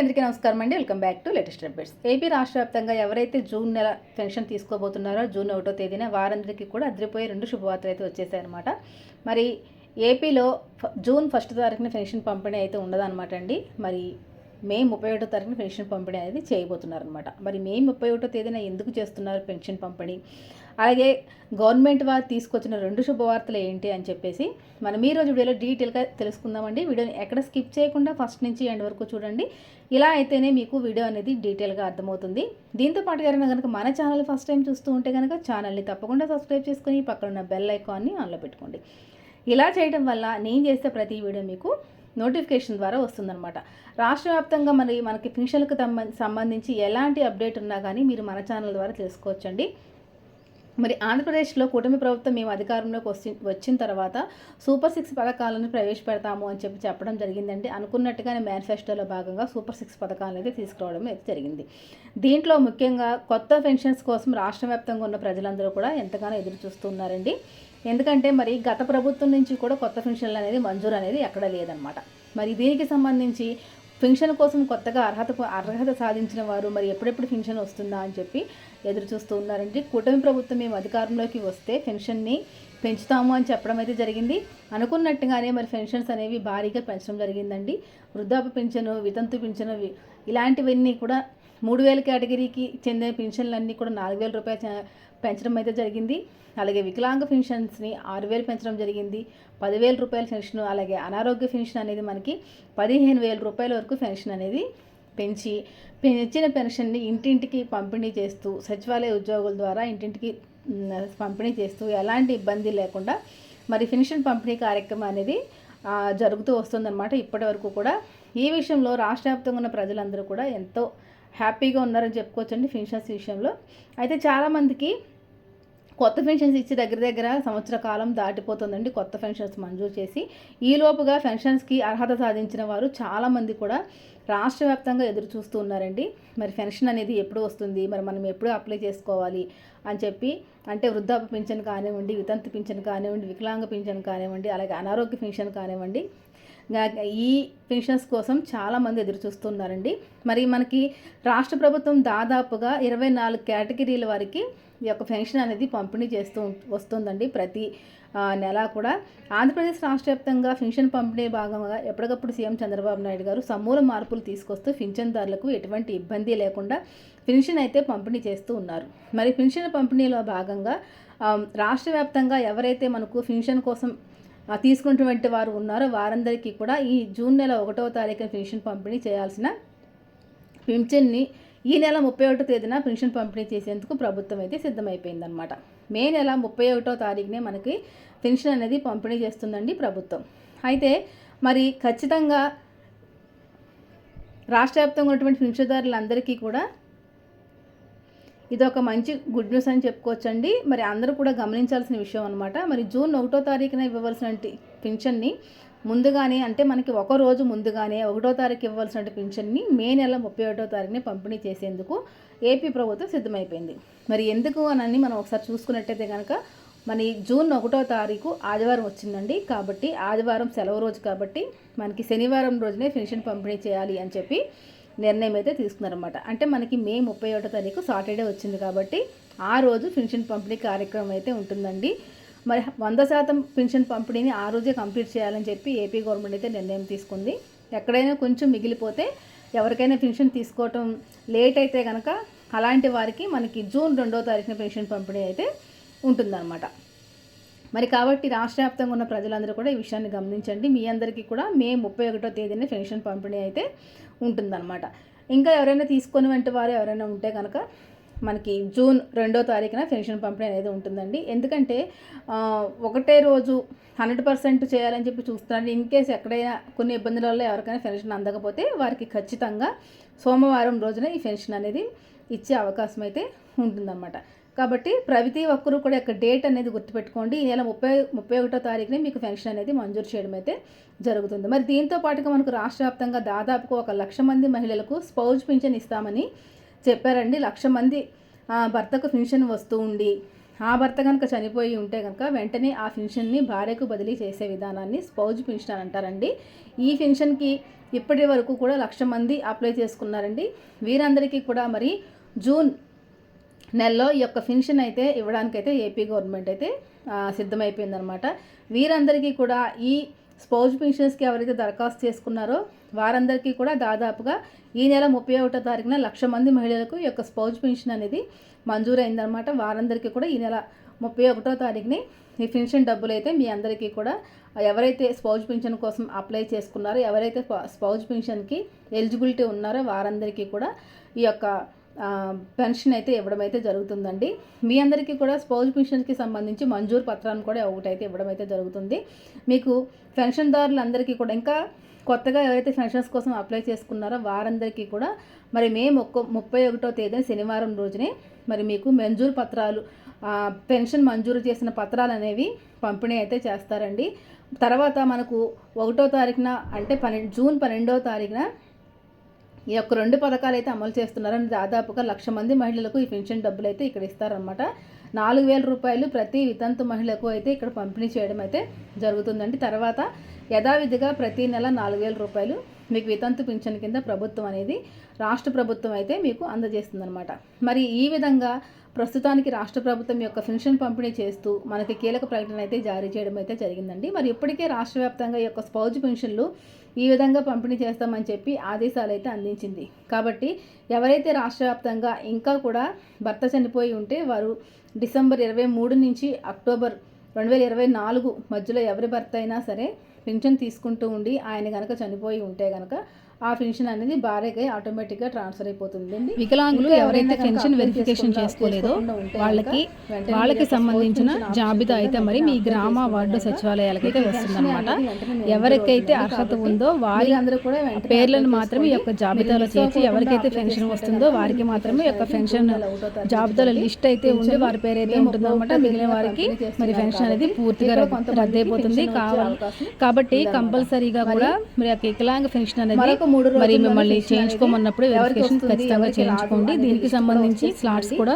అందరికీ నమస్కారం అండి. Welcome back to latest updates. AP రాష్ట్ర వ్యాప్తంగా ఎవరైతే జూన్ నెల పెన్షన్ తీసుకోబోతున్నారో జూన్ ఒకటో తేదీన వారందరికీ కూడా అద్దరిపోయే రెండు శుభవార్తలు అయితే వచ్చేసాయన్నమాట. మరి ఏపీలో జూన్ ఫస్ట్ తారీఖున పెన్షన్ పంపిణీ అయితే ఉండదన్నమాట అండి. మరి మే ముప్పై ఒకటో తారీఖున పెన్షన్ పంపిణీ అనేది చేయబోతున్నారనమాట మరి మే ముప్పై ఒకటో తేదీన ఎందుకు చేస్తున్నారు పెన్షన్ పంపిణీ? అలాగే గవర్నమెంట్ వారు తీసుకొచ్చిన రెండు శుభవార్తలు ఏంటి అని చెప్పేసి మనం ఈ రోజు వీడియోలో డీటెయిల్గా తెలుసుకుందామండి. వీడియోని ఎక్కడ స్కిప్ చేయకుండా ఫస్ట్ నుంచి ఎండ్ వరకు చూడండి. ఇలా అయితేనే మీకు వీడియో అనేది డీటెయిల్గా అర్థమవుతుంది. దీంతో పాటు కనుక కనుక మన ఛానల్ ఫస్ట్ టైం చూస్తూ ఉంటే కనుక ఛానల్ని తప్పకుండా సబ్స్క్రైబ్ చేసుకొని పక్కన ఉన్న బెల్ ఐకాన్ని ఆన్లో పెట్టుకోండి. ఇలా చేయడం వల్ల నేను చేసే ప్రతి వీడియో మీకు నోటిఫికేషన్ ద్వారా వస్తుందన్నమాట. రాష్ట్ర వ్యాప్తంగా మరి మనకి పెన్షన్లకు సంబంధించి ఎలాంటి అప్డేట్ ఉన్నా కానీ మీరు మన ఛానల్ ద్వారా తెలుసుకోవచ్చండి. మరి ఆంధ్రప్రదేశ్లో కూటమి ప్రభుత్వం మేము అధికారంలోకి వచ్చి వచ్చిన తర్వాత సూపర్ సిక్స్ పథకాలను ప్రవేశపెడతాము అని చెప్పి చెప్పడం జరిగిందంటే అనుకున్నట్టుగానే మేనిఫెస్టోలో భాగంగా సూపర్ సిక్స్ పథకాలను అయితే తీసుకురావడం అయితే జరిగింది. దీంట్లో ముఖ్యంగా కొత్త పెన్షన్స్ కోసం రాష్ట్ర వ్యాప్తంగా ఉన్న ప్రజలందరూ కూడా ఎంతగానో ఎదురు చూస్తున్నారండి. ఎందుకంటే మరి గత ప్రభుత్వం నుంచి కూడా కొత్త పెన్షన్లు అనేది మంజూరు అనేది ఎక్కడ లేదనమాట మరి దీనికి సంబంధించి పెన్షన్ కోసం కొత్తగా అర్హత అర్హత సాధించిన వారు మరి ఎప్పుడెప్పుడు పెన్షన్ వస్తుందా అని చెప్పి ఎదురు చూస్తూ ఉన్నారండి. కూటమి ప్రభుత్వం మేము అధికారంలోకి వస్తే పెన్షన్ని పెంచుతాము అని చెప్పడం అయితే జరిగింది. అనుకున్నట్టుగానే మరి పెన్షన్స్ అనేవి భారీగా పెంచడం జరిగిందండి. వృద్ధాప్య పింఛను వితంతు పింఛను ఇలాంటివన్నీ కూడా మూడు వేల కేటగిరీకి చెందిన పెన్షన్లన్నీ కూడా నాలుగు వేల రూపాయలు పెంచడం అయితే జరిగింది. అలాగే వికలాంగ పెన్షన్స్ని ఆరు వేలు పెంచడం జరిగింది. పదివేల రూపాయల పెన్షన్ అలాగే అనారోగ్య పెన్షన్ అనేది మనకి పదిహేను వేల రూపాయల వరకు పెన్షన్ అనేది పెంచి పెంచిన పెన్షన్ని ఇంటింటికి పంపిణీ చేస్తూ సచివాలయ ఉద్యోగుల ద్వారా ఇంటింటికి పంపిణీ చేస్తూ ఎలాంటి ఇబ్బంది లేకుండా మరి పెన్షన్ పంపిణీ కార్యక్రమం అనేది జరుగుతూ వస్తుందన్నమాట. ఇప్పటి వరకు కూడా ఈ విషయంలో రాష్ట్ర వ్యాప్తంగా ఉన్న ప్రజలందరూ కూడా ఎంతో హ్యాపీగా ఉన్నారని చెప్పుకోవచ్చండి పెన్షన్స్ విషయంలో. అయితే చాలామందికి కొత్త పెన్షన్స్ ఇచ్చే దగ్గర దగ్గర సంవత్సర కాలం దాటిపోతుందండి. కొత్త పెన్షన్స్ మంజూరు చేసి ఈ లోపుగా పెన్షన్స్కి అర్హత సాధించిన వారు చాలామంది కూడా రాష్ట్ర వ్యాప్తంగా ఎదురు చూస్తూ ఉన్నారండి. మరి పెన్షన్ అనేది ఎప్పుడు వస్తుంది? మరి మనం ఎప్పుడు అప్లై చేసుకోవాలి? అని చెప్పి అంటే వృద్ధాప్య పింఛన్ కానివ్వండి వితంతు పింఛన్ కానివ్వండి వికలాంగ పింఛన్ కానివ్వండి అలాగే అనారోగ్య పింఛన్ కానివ్వండి ఈ పెన్షన్స్ కోసం చాలామంది ఎదురు చూస్తున్నారండి మరి మనకి రాష్ట్ర ప్రభుత్వం దాదాపుగా ఇరవై నాలుగు కేటగిరీల వారికి ఈ యొక్క పెన్షన్ అనేది పంపిణీ చేస్తూ వస్తుందండి ప్రతి నెల కూడా. ఆంధ్రప్రదేశ్ రాష్ట్ర వ్యాప్తంగా పెన్షన్ పంపిణీ భాగంగా ఎప్పటికప్పుడు సీఎం చంద్రబాబు నాయుడు గారు సమూల మార్పులు తీసుకొస్తూ పింఛన్దారులకు ఎటువంటి ఇబ్బంది లేకుండా పెన్షన్ అయితే పంపిణీ చేస్తూ ఉన్నారు. మరి పెన్షన్ పంపిణీలో భాగంగా రాష్ట్ర వ్యాప్తంగా ఎవరైతే మనకు పెన్షన్ కోసం తీసుకున్నటువంటి వారు ఉన్నారో వారందరికీ కూడా ఈ జూన్ నెల ఒకటవ తారీఖున పెన్షన్ పంపిణీ చేయాల్సిన పింఛన్ని ఈ నెల ముప్పై ఒకటో తేదీన పెన్షన్ పంపిణీ చేసేందుకు ప్రభుత్వం అయితే సిద్ధమైపోయిందనమాట మే నెల ముప్పై ఒకటో తారీఖునే మనకి పెన్షన్ అనేది పంపిణీ చేస్తుందండి ప్రభుత్వం. అయితే మరి ఖచ్చితంగా రాష్ట్ర వ్యాప్తంగా ఉన్నటువంటి పెన్షన్దారులందరికీ కూడా ఇది ఒక మంచి గుడ్ న్యూస్ అని చెప్పుకోవచ్చండి. మరి అందరూ కూడా గమనించాల్సిన విషయం అనమాట మరి జూన్ ఒకటో తారీఖున ఇవ్వవలసిన పింఛన్ని ముందుగానే అంటే మనకి ఒక రోజు ముందుగానే ఒకటో తారీఖు ఇవ్వాల్సిన పింఛన్ని మే నెల ముప్పై ఒకటో తారీఖునే పంపిణీ చేసేందుకు ఏపీ ప్రభుత్వం సిద్ధమైపోయింది. మరి ఎందుకు అని మనం ఒకసారి చూసుకున్నట్టయితే కనుక మన జూన్ ఒకటో తారీఖు ఆదివారం వచ్చిందండి. కాబట్టి ఆదివారం సెలవు రోజు కాబట్టి మనకి శనివారం రోజునే పెన్షన్ పంపిణీ చేయాలి అని చెప్పి నిర్ణయం అయితే తీసుకున్నారన్నమాట. అంటే మనకి మే ముప్పై ఒకటో తారీఖు సాటర్డే వచ్చింది కాబట్టి ఆ రోజు పెన్షన్ పంపిణీ కార్యక్రమం అయితే ఉంటుందండి. మరి వంద శాతం పెన్షన్ పంపిణీని ఆ రోజే కంప్లీట్ చేయాలని చెప్పి ఏపీ గవర్నమెంట్ అయితే నిర్ణయం తీసుకుంది. ఎక్కడైనా కొంచెం మిగిలిపోతే ఎవరికైనా పెన్షన్ తీసుకోవటం లేట్ అయితే కనుక అలాంటి వారికి మనకి జూన్ రెండో తారీఖున పెన్షన్ పంపిణీ అయితే ఉంటుందన్నమాట. మరి కాబట్టి రాష్ట్ర వ్యాప్తంగా ఉన్న ప్రజలందరూ కూడా ఈ విషయాన్ని గమనించండి. మీ అందరికీ కూడా మే ముప్పై ఒకటో తేదీన పెన్షన్ పంపిణీ అయితే ఉంటుందన్నమాట. ఇంకా ఎవరైనా తీసుకొని వంటి వారు ఎవరైనా ఉంటే కనుక మనకి జూన్ రెండో తారీఖున పెన్షన్ పంపిణీ అనేది ఉంటుందండి. ఎందుకంటే ఒకటే రోజు హండ్రెడ్ పర్సెంట్ చేయాలని చెప్పి చూస్తున్నాను ఇన్ కేస్ ఎక్కడైనా కొన్ని ఇబ్బందుల వల్ల ఎవరికైనా పెన్షన్ అందకపోతే వారికి ఖచ్చితంగా సోమవారం రోజున ఈ పెన్షన్ అనేది ఇచ్చే అవకాశం అయితే ఉంటుందన్నమాట. కాబట్టి ప్రతి ఒక్కరూ కూడా యొక్క డేట్ అనేది గుర్తుపెట్టుకోండి. ఈ నెల ముప్పై ముప్పై ఒకటో తారీఖునే మీకు పెన్షన్ అనేది మంజూరు చేయడం అయితే జరుగుతుంది. మరి దీంతో పాటుగా మనకు రాష్ట్ర వ్యాప్తంగా దాదాపుగా ఒక లక్ష మంది మహిళలకు స్పౌజ్ పింఛన్ ఇస్తామని చెప్పారండి. లక్ష మంది ఆ, భర్తకు పెన్షన్ వస్తూ ఉండి ఆ భర్త కనుక చనిపోయి ఉంటే కనుక వెంటనే ఆ పెన్షన్ని భార్యకు బదిలీ చేసే విధానాన్ని స్పౌజ్ పెన్షన్ అని అంటారండి. ఈ పెన్షన్కి ఇప్పటి వరకు కూడా లక్ష మంది అప్లై చేసుకున్నారండి. వీరందరికీ కూడా మరి జూన్ నెలలో ఈ యొక్క పెన్షన్ అయితే ఇవ్వడానికైతే ఏపీ గవర్నమెంట్ అయితే సిద్ధమైపోయిందనమాట. వీరందరికీ కూడా ఈ స్పౌజ్ పెన్షన్స్కి ఎవరైతే దరఖాస్తు చేసుకున్నారో వారందరికీ కూడా దాదాపుగా ఈ నెల ముప్పై ఒకటో తారీఖున లక్ష మంది మహిళలకు ఈ యొక్క స్పౌజ్ పెన్షన్ అనేది మంజూరైందనమాట వారందరికీ కూడా ఈ నెల ముప్పై ఒకటో తారీఖుని ఈ పెన్షన్ డబ్బులు అయితే మీ అందరికీ కూడా ఎవరైతే స్పౌజ్ పెన్షన్ కోసం అప్లై చేసుకున్నారో ఎవరైతే స్పౌజ్ పెన్షన్కి ఎలిజిబిలిటీ ఉన్నారో వారందరికీ కూడా ఈ యొక్క పెన్షన్ అయితే ఇవ్వడం అయితే జరుగుతుందండి. మీ అందరికీ కూడా స్పౌజ్ పెన్షన్కి సంబంధించి మంజూరు పత్రాన్ని కూడా ఒకటైతే ఇవ్వడం అయితే జరుగుతుంది. మీకు పెన్షన్దారులందరికీ కూడా ఇంకా కొత్తగా ఎవరైతే పెన్షన్స్ కోసం అప్లై చేసుకున్నారో వారందరికీ కూడా మరి మే ఒక్క ముప్పై ఒకటో తేదీన శనివారం రోజునే మరి మీకు మంజూరు పత్రాలు పెన్షన్ మంజూరు చేసిన పత్రాలు అనేవి పంపిణీ అయితే చేస్తారండి. తర్వాత మనకు ఒకటో తారీఖున అంటే పన్నెండు జూన్ పన్నెండో తారీఖున ఈ యొక్క రెండు పథకాలు అయితే అమలు చేస్తున్నారని దాదాపుగా లక్ష మంది మహిళలకు ఈ పెన్షన్ డబ్బులు అయితే ఇక్కడ ఇస్తారనమాట నాలుగు వేల రూపాయలు ప్రతి వితంతు మహిళకు అయితే ఇక్కడ పంపిణీ చేయడం అయితే జరుగుతుందండి. తర్వాత యథావిధిగా ప్రతి నెల నాలుగు వేల రూపాయలు మీకు వితంతు పింఛన్ కింద ప్రభుత్వం అనేది రాష్ట్ర ప్రభుత్వం అయితే మీకు అందజేస్తుందన్నమాట. మరి ఈ విధంగా ప్రస్తుతానికి రాష్ట్ర ప్రభుత్వం యొక్క పెన్షన్ పంపిణీ చేస్తూ మనకి కీలక ప్రకటన అయితే జారీ చేయడం అయితే జరిగిందండి. మరి ఇప్పటికే రాష్ట్ర వ్యాప్తంగా ఈ యొక్క స్పౌజ్ పెన్షన్లు ఈ విధంగా పంపిణీ చేస్తామని చెప్పి ఆదేశాలు అయితే అందించింది. కాబట్టి ఎవరైతే రాష్ట్ర వ్యాప్తంగా ఇంకా కూడా భర్త చనిపోయి ఉంటే వారు డిసెంబర్ ఇరవై మూడు నుంచి అక్టోబర్ రెండు వేల ఇరవై నాలుగు మధ్యలో ఎవరి భర్త అయినా సరే పెన్షన్ తీసుకుంటూ ఉండి ఆయన కనుక చనిపోయి ఉంటే కనుక ఆ పెన్షన్ అనేది భార్యకి ఆటోమేటిక్గా ట్రాన్స్ఫర్ అయిపోతుంది అండి వికలాంగులు ఎవరైతే పెన్షన్ వెరిఫికేషన్ చేసుకోలేదో వాళ్ళకి వాళ్ళకి సంబంధించిన జాబితా అయితే మరి మీ గ్రామ వార్డు సచివాలయాలకైతే వస్తుందన్నమాట ఎవరికైతే. అర్హత ఉందో వారి మీరందరూ కూడా పేర్లను మాత్రమే ఈ యొక్క. జాబితాలో చేర్చి ఎవరికైతే పెన్షన్ వస్తుందో వారికి మాత్రమే యొక్క పెన్షన్ జాబితాలో లిస్ట్ అయితే ఉండి వారి పేరు అయితే ఉంటుందన్నమాట మిగిలిన వారికి మరి పెన్షన్ అనేది పూర్తిగా రద్దయిపోతుంది కావాలి కాబట్టి. కంపల్సరీగా కూడా మరి యొక్క వికలాంగ పెన్షన్ అనేది మూడు మరి మిమ్మల్ని చేయించుకోమన్నప్పుడు వెరిఫికేషన్ ఖచ్చితంగా చేయించుకోండి దీనికి సంబంధించి. స్లాట్స్ కూడా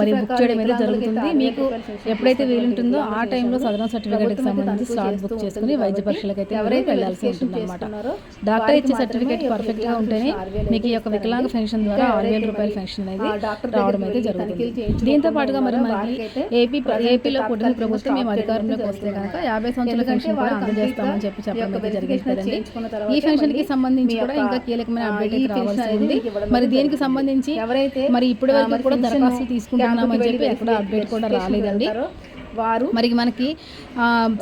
మరి బుక్ చేయడం అయితే జరుగుతుంది మీకు ఎప్పుడైతే వీలుంటుందో ఆ టైంలో సదరన్ సర్టిఫికేట్కి ప్రభుత్వం అయితే సంబంధించి స్లాట్ బుక్ ఉంటుంది చేసుకుని వైద్య పరీక్షలకు అయితే ఎవరైతే వెళ్ళాల్సి ఉంటుందన్నమాట చేసుకున్నారో డాక్టర్ ఇచ్చే సర్టిఫికేట్ ఈ పర్ఫెక్ట్గా వికలాంగ ఉంటేనే మీకు ఈ యొక్క వికలాంగ. పెన్షన్ ద్వారా ఆరు వేల రూపాయల పెన్షన్ అనేది రావడం అయితే జరుగుతుంది దీంతో పాటుగా మరి మనకి ఏపీ ఏపీలో పుట్టిన ప్రభుత్వం మేము అధికారంలోకి వస్తే కనుక. యాభై సంవత్సరాల పెన్షన్ కూడా అందజేస్తామని చెప్పి గా చెప్పడం అయితే ఈ జరిగింది కదండి ఈ తర్వాతే పెన్షన్కి సంబంధించి మీ కూడా ఇంకా కీలకమైన అప్డేట్ ఈ అయితే పెన్షన్ రావాల్సి అనేది ఉంది మీకు ఇవ్వడం మరి దీనికి. సంబంధించి ఎవరైతే మరి ఇప్పటి వరకు కూడా దరఖాస్తు తీసుకుంటున్నామని చెప్పి ఎక్కడ అప్డేట్ కూడా రాలేదండి వారు మరి మనకి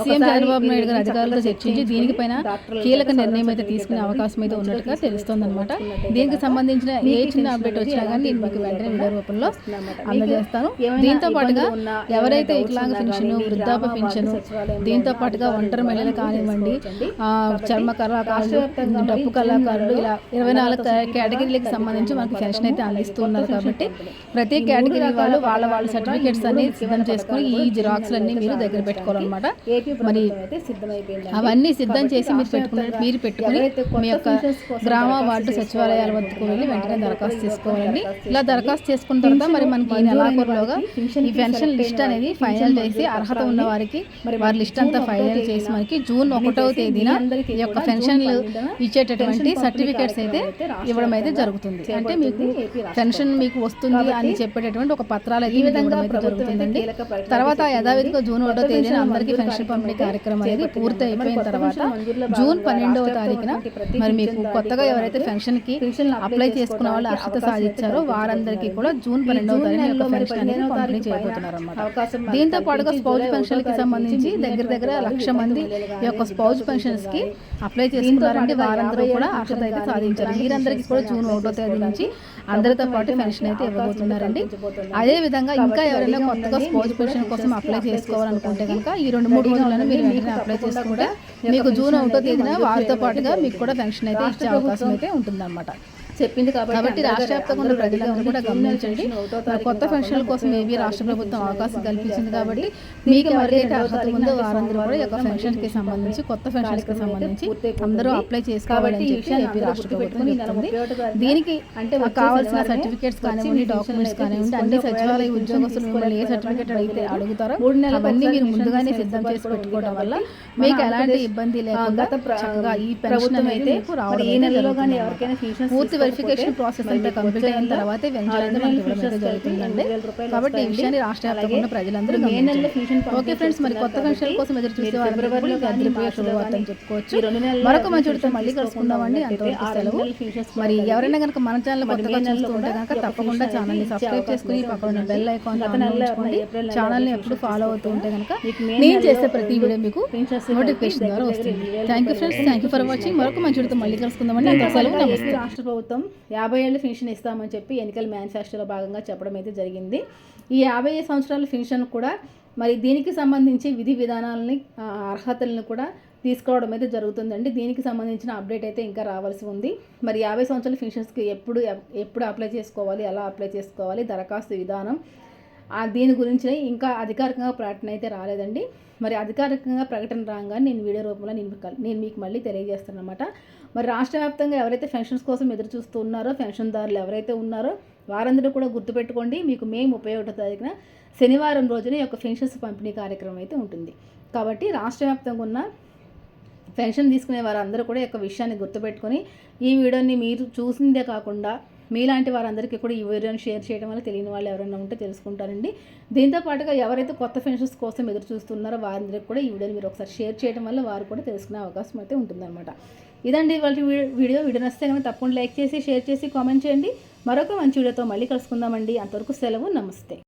సీఎం చంద్రబాబు నాయుడు గారు అధికారులతో చర్చించి దీనిపైన డాక్టర్ల కీలక నిర్ణయం అయితే తీసుకునే అవకాశం అయితే ఉన్నట్టుగా తెలుస్తోందన్నమాట. వచ్చినట్టయితే దీనికి సంబంధించిన ఏ చిన్న అప్డేట్ వచ్చినా కానీ నేను మీకు వెంటనే వీడియో రూపంలో అందజేస్తాను. దీంతో పాటుగా ఎవరైతే వికలాంగ పెన్షన్ వృద్ధాప్య పెన్షన్ దీంతో పాటుగా ఒంటరి మహిళలు కానివ్వండి చర్మ కళాకారులు డప్పు కళాకారులు ఇలా ఇరవై నాలుగు కేటగిరీలకు సంబంధించి మనకి పెన్షన్ అయితే అందిస్తున్నారు కాబట్టి ప్రతి కేటగిరీ వాళ్ళు వాళ్ళ వాళ్ళ సర్టిఫికేట్స్ అనేది ముఖ్యమైన సిద్ధం చేసుకుని ఈ కూడా జూన్ మీరు దగ్గర పెట్టుకోవాలన్నమాట మరి. అవన్నీ సిద్ధం చేసి మీరు పెట్టుకుని మీరు పెట్టుకుని మీ యొక్క గ్రామ వార్డు సచివాలయాల వద్దకు వెళ్ళి వెంటనే దరఖాస్తు చేసుకోవాలండి ఇలా. దరఖాస్తు చేసుకున్న తర్వాత మరి మనకి ఈ నెలాఖరులోగా ఈ పెన్షన్ లిస్ట్ అనేది ఫైనల్ చేసి అర్హత ఉన్న వారికి వారి లిస్ట్ అంతా ఫైనల్ చేసి మనకి జూన్ ఒకటవ తేదీన ఈ యొక్క పెన్షన్లు ఇచ్చేటటువంటి సర్టిఫికేట్స్ అయితే ఇవ్వడం అయితే జరుగుతుంది అంటే మీకు పెన్షన్. మీకు వస్తుంది అని చెప్పేటటువంటి ఒక పత్రాలు అయితే జరుగుతుందండి తర్వాత చేసిందండి. యథావిధిగా జూన్ ఒకటో తేదీన అందరికీ పెన్షన్ పంపిణీ కార్యక్రమం అనేది. పూర్తి అయిపోయిన తర్వాత జూన్ పన్నెండవ తారీఖున మరి మీకు కొత్తగా ఎవరైతే పెన్షన్కి అప్లై చేసుకున్న వాళ్ళు అర్హత సాధించారో వారందరికీ కూడా జూన్ పన్నెండవ తారీఖున పెన్షన్ అనేది పంపిణీ చేయబోతున్నారు దీంతో పాటుగా స్పౌజ్ పెన్షన్కి సంబంధించి దగ్గర దగ్గర లక్ష మంది ఈ యొక్క స్పౌజ్ పెన్షన్స్కి అప్లై చేసుకున్నారంటే వారందరూ కూడా అర్హత అయితే సాధించారు కానీ వీరందరికీ కూడా జూన్ ఒకటో తేదీ నుంచి అందరితో పాటు పెన్షన్ అయితే ఇవ్వబోతున్నారండి అవకాశం కల్పించబోతుందండి. అదే విధంగా ఇంకా ఎవరైనా కొత్తగా. స్పౌజ్ కూడా పెన్షన్ కోసం అప్లై చేసుకోవాలనుకుంటే కనుక ఈ రెండు మూడు రెడీగా రోజుల్లోనే మీరు. వెంటనే అప్లై చేసుకుంటే మీకు జూన్ ఒకటో తేదీన వారితో పాటుగా మీకు కూడా పెన్షన్ అయితే ఇచ్చే అవకాశం అయితే ఉంటుందన్నమాట చెప్పింది కాబట్టి రాష్ట్ర వ్యాప్తంగా ప్రజలందరూ కూడా గమనించండి కొత్త కాకుండా పెన్షన్ల కోసం ఒకటో రాష్ట్ర ప్రభుత్వం అవకాశం కల్పించింది. కాబట్టి మీకు ఎవరికైతే అర్హత ఉందో వారందరూ కూడా యొక్క రోజున సంబంధించి కొత్త కార్యక్రమం అయితే సంబంధించి. అందరూ అప్లై చేసుకోవాలని చెప్పి ఏపీ రాష్ట్ర ప్రభుత్వం చెప్తుంది దీనికి అంటే కావాల్సిన సర్టిఫికేట్స్ కానివ్వండి డాక్యుమెంట్స్ కానివ్వండి అన్ని. సచివాలయ ఉద్యోగస్తులు మిమ్మల్ని ఏ సర్టిఫికేట్ అడిగితే. అడుగుతారో మూడు నెలలకు అవన్నీ మీరు ముందుగానే సిద్ధం చేసి పెట్టుకోవడం వల్ల మీకు ఎలాంటి ఇబ్బంది లేకుండా చక్కగా ఈ ప్రభుత్వం అయితే ఈ నెలలోగానే జరుగుతుంది ఎవరికైనా పూర్తి వెరిఫికేషన్ ప్రాసెస్ అంతా కంప్లీట్ అయిన తర్వాతే జరుగుతుందండి. కాబట్టి ఈ. విషయాన్ని రాష్ట్ర వ్యాప్తంగా ప్రజలందరూ ఓకే ఫ్రెండ్స్ మరి కొత్త కాబట్టి కోసం ఎదురు చూసే అని కానీ చెప్పుకోవచ్చు. మరొక మంచి మళ్ళీ కలుసుకుందామండి. అంతవరకు సెలవు. మరి ఎవరైనా కనుక మన ఛానల్ కొత్తగా చూస్తుంటే కూడా కనుక తప్పకుండా ఛానల్ని అనేది సబ్స్క్రైబ్ చేసుకుని పక్కన. బెల్ ఐకాన్ ఉంచుకోండి. ఛానల్ని పెన్షన్ ఎప్పుడు ఫాలో అవుతూ ఉంటే కనుక నేను చేసే ప్రతి వీడియో మీకు నోటిఫికేషన్ ద్వారా వస్తుంది thank you friends thank you for watching మరొక మంచి మళ్ళీ కలుసుకుందామండి సెలవు నమస్తే రాష్ట్ర ప్రభుత్వం యాభై ఏళ్ళ పెన్షన్ ఇస్తామని చెప్పి ఎన్నికల మేనిఫెస్టోలో భాగంగా చెప్పడం అయితే జరిగింది. ఈ యాభై ఐదు సంవత్సరాల పెన్షన్ కూడా మరి దీనికి సంబంధించి విధి విధానాలని అర్హతలను కూడా తీసుకోవడం అయితే జరుగుతుందండి. దీనికి సంబంధించిన అప్డేట్ అయితే ఇంకా రావాల్సి ఉంది. మరి యాభై సంవత్సరాల పెన్షన్స్కి ఎప్పుడు ఎప్పుడు అప్లై చేసుకోవాలి ఎలా అప్లై చేసుకోవాలి దరఖాస్తు విధానం దీని గురించి ఇంకా అధికారికంగా ప్రకటన అయితే రాలేదండి. మరి అధికారికంగా ప్రకటన రాగానే నేను వీడియో రూపంలో నేను నేను మీకు మళ్ళీ తెలియజేస్తాను అనమాట మరి రాష్ట్ర వ్యాప్తంగా ఎవరైతే పెన్షన్స్ కోసం ఎదురు చూస్తూ ఉన్నారో పెన్షన్దారులు ఎవరైతే ఉన్నారో వారందరూ కూడా గుర్తుపెట్టుకోండి మీకు మే ముప్పై ఒకటో తారీఖున శనివారం రోజున యొక్క పెన్షన్స్ పంపిణీ కార్యక్రమం అయితే ఉంటుంది. కాబట్టి రాష్ట్ర వ్యాప్తంగా ఉన్న పెన్షన్ తీసుకునే వారందరూ కూడా యొక్క విషయాన్ని గుర్తుపెట్టుకొని ఈ వీడియోని మీరు చూసిందే కాకుండా మీలాంటి వారందరికీ కూడా ఈ వీడియోని షేర్ చేయడం వల్ల తెలియని వాళ్ళు ఎవరైనా ఉంటే తెలుసుకుంటారండి. దీంతో పాటుగా ఎవరైతే కొత్త పెన్షన్స్ కోసం ఎదురు చూస్తున్నారో వారందరికీ కూడా ఈ వీడియోని మీరు ఒకసారి షేర్ చేయడం వల్ల వారు కూడా తెలుసుకునే అవకాశం అయితే ఉంటుందన్నమాట. ఇదండి వాళ్ళ వీడియో. వీడియో నచ్చితే కనుక తప్పకుండా లైక్ చేసి షేర్ చేసి కామెంట్ చేయండి. మరొక మంచి వీడియోతో మళ్ళీ కలుసుకుందామండి. అంతవరకు సెలవు నమస్తే.